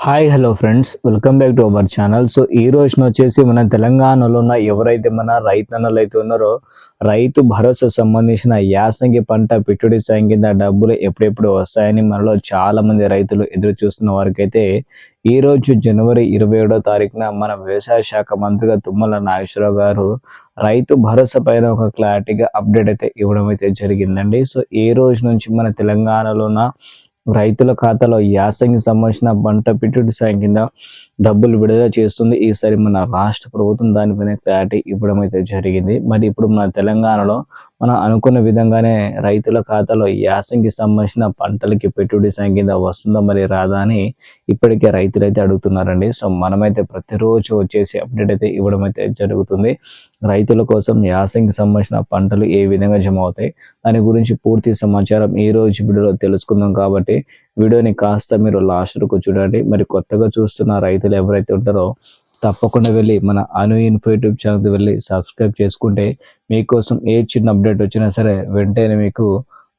Hi hello friends welcome back to our channel so ఈ రోజున వచ్చేసి మన తెలంగాణలో ఉన్న ఎవరైతే మన రైతన్నలు అయితే ఉన్నారో రైతు భరోసా సంబంధించిన యాసంగి పంట పెట్టుబడి సాయం కింద డబ్బులు ఎప్పుడెప్పుడు వస్తాయని మనలో చాలా మంది రైతులు ఎదురు చూస్తున్న వారికైతే ఈ రోజు జనవరి ఇరవై ఏడో తారీఖున మన వ్యవసాయ శాఖ మంత్రిగా తుమ్మల నాగేశ్వరరావు గారు రైతు భరోసా పైన ఒక క్లారిటీగా అప్డేట్ అయితే ఇవ్వడం అయితే జరిగిందండి. సో ఈ రోజు నుంచి మన తెలంగాణలో ఉన్న రైతుల ఖాతాలో యాసంగి సంబంధించిన పంట పెట్టుబడి సాయం కింద డబ్బులు విడుదల చేస్తుంది. ఈసారి మన రాష్ట్ర ప్రభుత్వం దానిపైన క్లారిటీ ఇవ్వడం అయితే జరిగింది. మరి ఇప్పుడు మన తెలంగాణలో మనం అనుకున్న విధంగానే రైతుల ఖాతాలో యాసంగి సంబంధించిన పంటలకి పెట్టుబడి సాయం కింద వస్తుందా మరి రాదా అని ఇప్పటికే రైతులు అయితే అడుగుతున్నారండి. సో మనమైతే ప్రతిరోజు వచ్చేసి అప్డేట్ అయితే ఇవ్వడం అయితే జరుగుతుంది. రైతుల కోసం యాసంగి సంబంధించిన పంటలు ఏ విధంగా జమ అవుతాయి దాని గురించి పూర్తి సమాచారం ఈ రోజు వీడియోలో తెలుసుకుందాం. కాబట్టి వీడియోని కాస్త మీరు లాస్ట్ వరకు చూడండి. మరి కొత్తగా చూస్తున్న రైతులు ఎవరైతే ఉంటారో తప్పకుండా వెళ్ళి మన అను ఇన్ఫో యూట్యూబ్ ఛానల్కి వెళ్ళి సబ్స్క్రైబ్ చేసుకుంటే మీకోసం ఏ చిన్న అప్డేట్ వచ్చినా సరే వెంటనే మీకు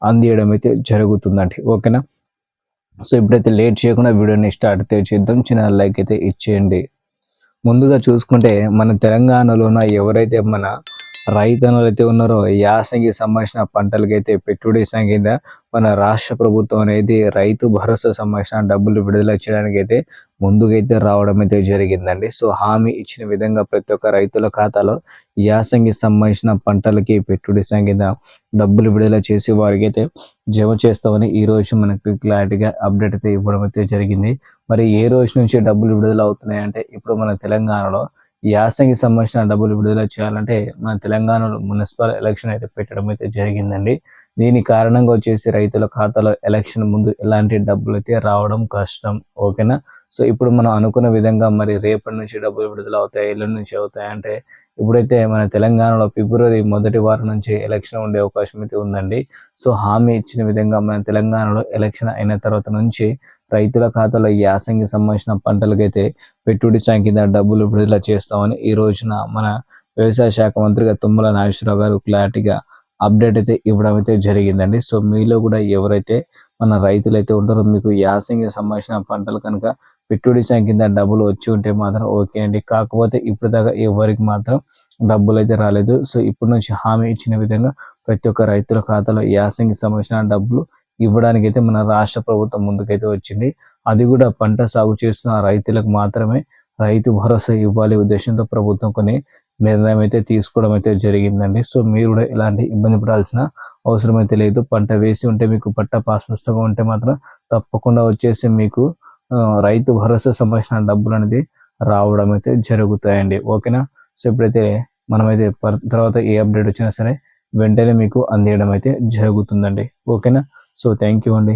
అందియడం అయితే జరుగుతుందండి. ఓకేనా? సో ఇప్పుడైతే లేట్ చేయకుండా వీడియోని స్టార్ట్ అయితే చేద్దాం. చిన్న లైక్ అయితే ఇచ్చేయండి. ముందుగా చూసుకుంటే మన తెలంగాణలోన ఎవరైతే మన రైతన్నలు అయితే ఉన్నారో యాసంగి సంబంధించిన పంటలకైతే పెట్టుబడి సంగింద కింద మన రాష్ట్ర ప్రభుత్వం అనేది రైతు భరోసా సంబంధించిన డబ్బులు విడుదల చేయడానికి అయితే ముందుకైతే రావడం అయితే జరిగిందండి. సో హామీ ఇచ్చిన విధంగా ప్రతి ఒక్క రైతుల ఖాతాలో యాసంగి సంబంధించిన పంటలకి పెట్టుబడి సంగింద కింద డబ్బులు విడుదల చేసి వారికి అయితే జమ చేస్తామని ఈ రోజు మనకి క్లారిటీగా అప్డేట్ అయితే ఇవ్వడం అయితే జరిగింది. మరి ఏ రోజు నుంచి డబ్బులు విడుదల అవుతున్నాయి అంటే ఇప్పుడు మన తెలంగాణలో ఈ యాసంగి సంబంధించిన డబ్బులు విడుదల చేయాలంటే మన తెలంగాణలో మున్సిపల్ ఎలక్షన్ అయితే పెట్టడం అయితే జరిగిందండి. దీని కారణంగా వచ్చేసి రైతుల ఖాతాలో ఎలక్షన్ ముందు ఎలాంటి డబ్బులు అయితే రావడం కష్టం ఓకేనా? సో ఇప్పుడు మనం అనుకున్న విధంగా మరి రేపటి నుంచి డబ్బులు విడుదల అవుతాయి? ఎల్లుండి నుంచి అవుతాయి? అంటే ఇప్పుడైతే మన తెలంగాణలో ఫిబ్రవరి మొదటి వారం నుంచి ఎలక్షన్ ఉండే అవకాశం అయితే ఉందండి. సో హామీ ఇచ్చిన విధంగా మన తెలంగాణలో ఎలక్షన్ అయిన తర్వాత నుంచి రైతుల ఖాతాలో యాసంగి సంబంధించిన పంటలకైతే పెట్టుబడి సాయం కింద డబ్బులు విడుదల చేస్తామని ఈ రోజున మన వ్యవసాయ శాఖ మంత్రిగా తుమ్మల నాగేశ్వరరావు గారు క్లారిటీగా అప్డేట్ అయితే ఇవ్వడం అయితే జరిగిందండి. సో మీలో కూడా ఎవరైతే మన రైతులు అయితే ఉంటారో మీకు యాసంగి సంబంధించిన పంటలు కనుక పెట్టుబడి సాయం కింద డబ్బులు వచ్చి ఉంటే మాత్రం ఓకే అండి. కాకపోతే ఇప్పటిదాకా ఎవరికి మాత్రం డబ్బులు అయితే రాలేదు. సో ఇప్పటి నుంచి హామీ ఇచ్చిన విధంగా ప్రతి ఒక్క రైతుల ఖాతాలో యాసంగి సంబంధించిన డబ్బులు ఇవ్వడానికి అయితే మన రాష్ట్ర ప్రభుత్వం ముందుకైతే వచ్చింది. అది కూడా పంట సాగు చేస్తున్న రైతులకు మాత్రమే రైతు భరోసా ఇవ్వాలి ఉద్దేశంతో ప్రభుత్వం కొన్ని నిర్ణయం అయితే తీసుకోవడం అయితే జరిగిందండి. సో మీరు కూడా ఇలాంటి ఇబ్బంది పడాల్సిన అవసరం అయితే లేదు. పంట వేసి ఉంటే మీకు పట్ట పాస్ పుస్తకం ఉంటే మాత్రం తప్పకుండా వచ్చేసి మీకు రైతు భరోసా సంబంధించిన డబ్బులు అనేది రావడం అయితే జరుగుతాయండి. ఓకేనా? సో ఇప్పుడైతే మనమైతే పర్- తర్వాత ఏ అప్డేట్ వచ్చినా సరే వెంటనే మీకు అందియడం అయితే జరుగుతుందండి. ఓకేనా? సో థ్యాంక్ యూ అండి.